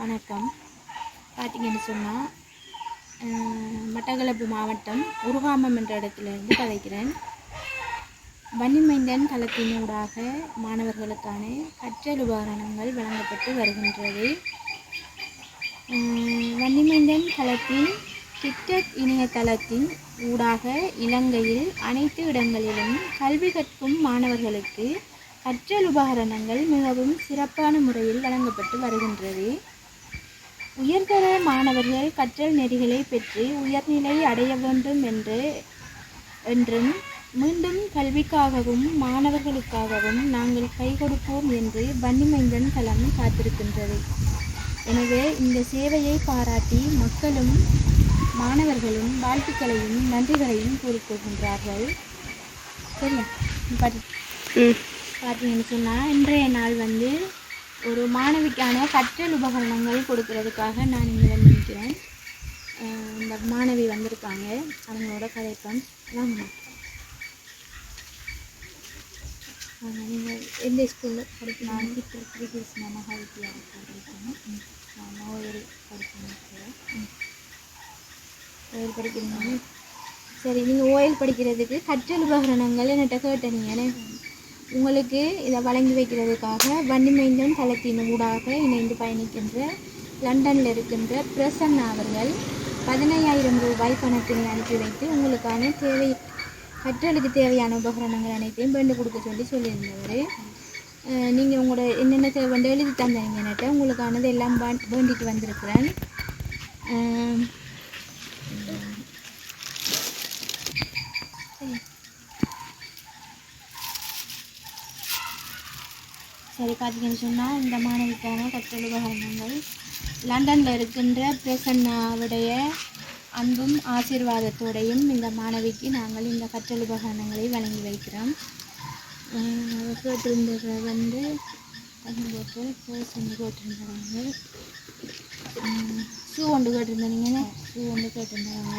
வணக்கம். பார்த்தீங்கன்னு சொன்னால் மட்டக்களப்பு மாவட்டம் உருகாமம் என்ற இடத்துலேருந்து கதைக்கிறேன். வன்னிமைந்தன் தளத்தினூடாக மாணவர்களுக்கான கற்றல் உபகரணங்கள் வழங்கப்பட்டு வருகின்றது. வன்னிமைந்தன் தளத்தின் டிக்டக் இணையதளத்தின் ஊடாக இலங்கையில் அனைத்து இடங்களிலும் கல்வி கற்கும் மாணவர்களுக்கு கற்றல் உபகரணங்கள் மிகவும் சிறப்பான முறையில் வழங்கப்பட்டு வருகின்றது. உயர்தர மாணவர்கள் கற்றல் நெறிகளை பெற்று உயர்நிலை அடைய வேண்டும் என்று என்றும் மீண்டும் கல்விக்காகவும் மாணவர்களுக்காகவும் நாங்கள் கை கொடுப்போம் என்று வன்னிமைந்தன் தளம் காத்திருக்கின்றது. எனவே இந்த சேவையை பாராட்டி மக்களும் மாணவர்களும் வாழ்த்துக்களையும் நன்றிகளையும் கூறிக்கொள்கின்றார்கள். சரியா? பார்த்தீங்கன்னு சொன்னால் இன்றைய நாள் வந்து ஒரு மாணவிக்கான கற்றல் உபகரணங்கள் கொடுக்கறதுக்காக நான் இங்கே வந்து நிற்கிறேன் இந்த மாணவி வந்திருக்காங்க. அவங்களோட கதைப்பேன் வாங்க நீங்கள் எந்த ஸ்கூலில் படிக்கணும் இப்போ ஸ்ரீகிருஷ்ண மகா வித்யாலயத்தில் படிக்கணும் நோயல் படிக்கணும் ஓயல் படிக்கிறீங்க சரி நீங்கள் ஓயல் படிக்கிறதுக்கு கற்றல் உபகரணங்கள் என்கிட்ட கேட்டீங்கன்னு உங்களுக்கு இதை வழங்கி வைக்கிறதுக்காக வன்னிமைந்தன் தளத்தின் ஊடாக இணைந்து பயணிக்கின்ற லண்டனில் இருக்கின்ற பிரசன்னா அவர்கள் பதினையாயிரம் ரூபாய் பணத்தினை அனுப்பி வைத்து உங்களுக்கான தேவை கற்றலுக்கு தேவையான உபகரணங்கள் அனைத்தையும் வேண்டு கொடுக்க சொல்லி சொல்லியிருந்தவர். நீங்கள் உங்களோட என்னென்ன தேவை எழுதி தந்தீங்கன்னுட்டு உங்களுக்கானது எல்லாம் வேண்டிட்டு வந்திருக்கிறேன். சரி பார்த்தீங்கன்னு சொன்னால் இந்த மாணவிக்கான கற்றல் உபகரணங்கள். லண்டனில் இருக்கின்ற பிரசன்னாவுடைய அன்பும் ஆசீர்வாதத்தோடையும் இந்த மாணவிக்கு நாங்கள் இந்த கற்றல் உபகரணங்களை வழங்கி வைக்கிறோம். அஹ் கேட்டிருந்தது வந்து போட்டு பேர்ஸ் ஒன்று கேட்டிருந்தாங்க ஷூ ஒன்று கேட்டிருந்தாங்க ஷூ ஒன்று கேட்டிருந்தாங்க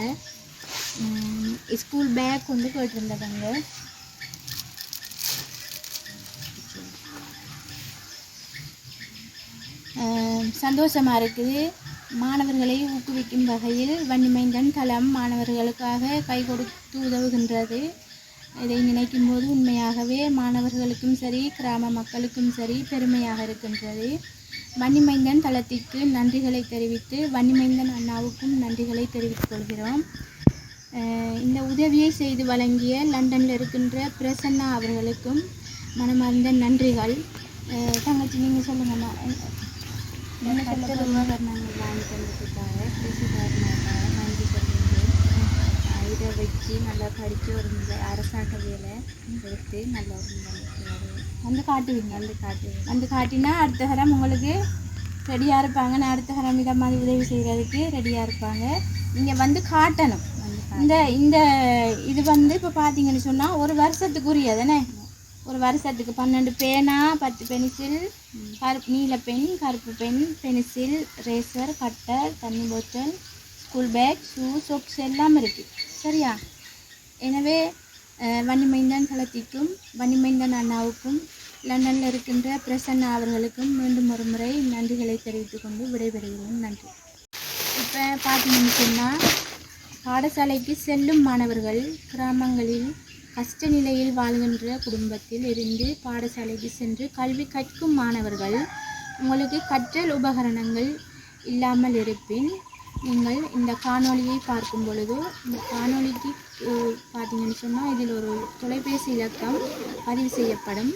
ஸ்கூல் பேக் ஒன்று கேட்டிருந்தாங்க சந்தோஷமாக இருக்குது. மாணவர்களை ஊக்குவிக்கும் வகையில் வன்னிமைந்தன் தளம் மாணவர்களுக்காக கை கொடுத்து உதவுகின்றது. இதை நினைக்கும் போது உண்மையாகவே மாணவர்களுக்கும் சரி கிராம மக்களுக்கும் சரி பெருமையாக இருக்கின்றது. வன்னிமைந்தன் தளத்திற்கு நன்றிகளை தெரிவித்து வன்னிமைந்தன் அண்ணாவுக்கும் நன்றிகளை தெரிவித்துக் கொள்கிறோம். இந்த உதவியை செய்து வழங்கிய லண்டனில் இருக்கின்ற பிரசன்னா அவர்களுக்கும் மனமார்ந்த நன்றிகள். தங்கச்சி நீங்கள் சொல்லுங்கம்மா. வாங்கி தந்ததுக்காக கிருஷிகாரனாக நன்றி சொல்லியிருந்தேன் இதை வச்சு நல்லா படித்து ஒரு அரசாங்க வேலை எடுத்து நல்லா ஒரு வந்து காட்டுவீங்க. வந்து காட்டு வந்து காட்டினா அடுத்த தரம் உங்களுக்கு ரெடியாக இருப்பாங்க. நான் அடுத்த தரம் இதை மாதிரி உதவி செய்கிறதுக்கு ரெடியாக இருப்பாங்க. நீங்கள் வந்து காட்டணும். இந்த இந்த இது வந்து இப்போ பார்த்தீங்கன்னு சொன்னால் ஒரு வருஷத்துக்குரிய தானே? ஒரு வருஷத்துக்கு பன்னெண்டு பேனா பத்து பென்சில் கருப்பு நீல பென் கருப்பு பென் பென்சில் ரேசர் கட்டர் தண்ணி போத்தல் ஸ்கூல் பேக் ஷூ சோக்ஸ் எல்லாம் இருக்குது சரியா? எனவே வன்னிமைந்தன் கலத்திக்கும் வன்னிமைந்தன் அண்ணாவுக்கும் லண்டனில் இருக்கின்ற பிரசன்னா அவர்களுக்கும் மீண்டும் ஒரு முறை நன்றிகளை தெரிவித்துக்கொண்டு விடைபெறுகிறோம். நன்றி. இப்போ பார்த்தீங்கன்னு சொன்னால் பாடசாலைக்கு செல்லும் மாணவர்கள் கிராமங்களில் கஷ்ட நிலையில் வாழ்கின்ற குடும்பத்தில் இருந்து பாடசாலைக்கு சென்று கல்வி கற்கும் மாணவர்கள் உங்களுக்கு கற்றல் உபகரணங்கள் இல்லாமல் இருப்பின் நீங்கள் இந்த காணொளியை பார்க்கும் பொழுது இந்த காணொளிக்கு பார்த்தீங்கன்னு சொன்னால் இதில் ஒரு தொலைபேசி இலக்கம் பதிவு செய்யப்படும்.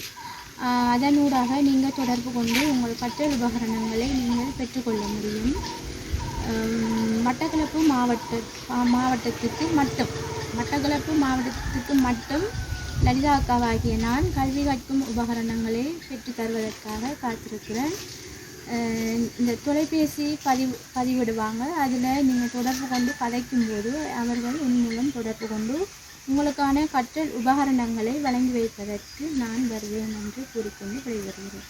அதனூடாக நீங்கள் தொடர்பு கொண்டு உங்கள் கற்றல் உபகரணங்களை நீங்கள் பெற்றுக்கொள்ள முடியும். மட்டக்களப்பு மாவட்ட மாவட்டத்துக்கு மட்டும். மட்டக்களப்பு மாவட்டத்துக்கு மட்டும் லலிதா அக்காவாகிய நான் கல்வி கற்கும் உபகரணங்களை பெற்று தருவதற்காக காத்திருக்கிறேன். இந்த தொலைபேசி பதிவு பதிவிடுவாங்க. அதில் நீங்கள் தொடர்பு கொண்டு கதைக்கும் போது அவர்கள் உன் மூலம் தொடர்பு கொண்டு உங்களுக்கான கற்றல் உபகரணங்களை வழங்கி வைப்பதற்கு நான் வருவேன் என்று கூறிக்கொண்டு விடைபெறுகிறேன்.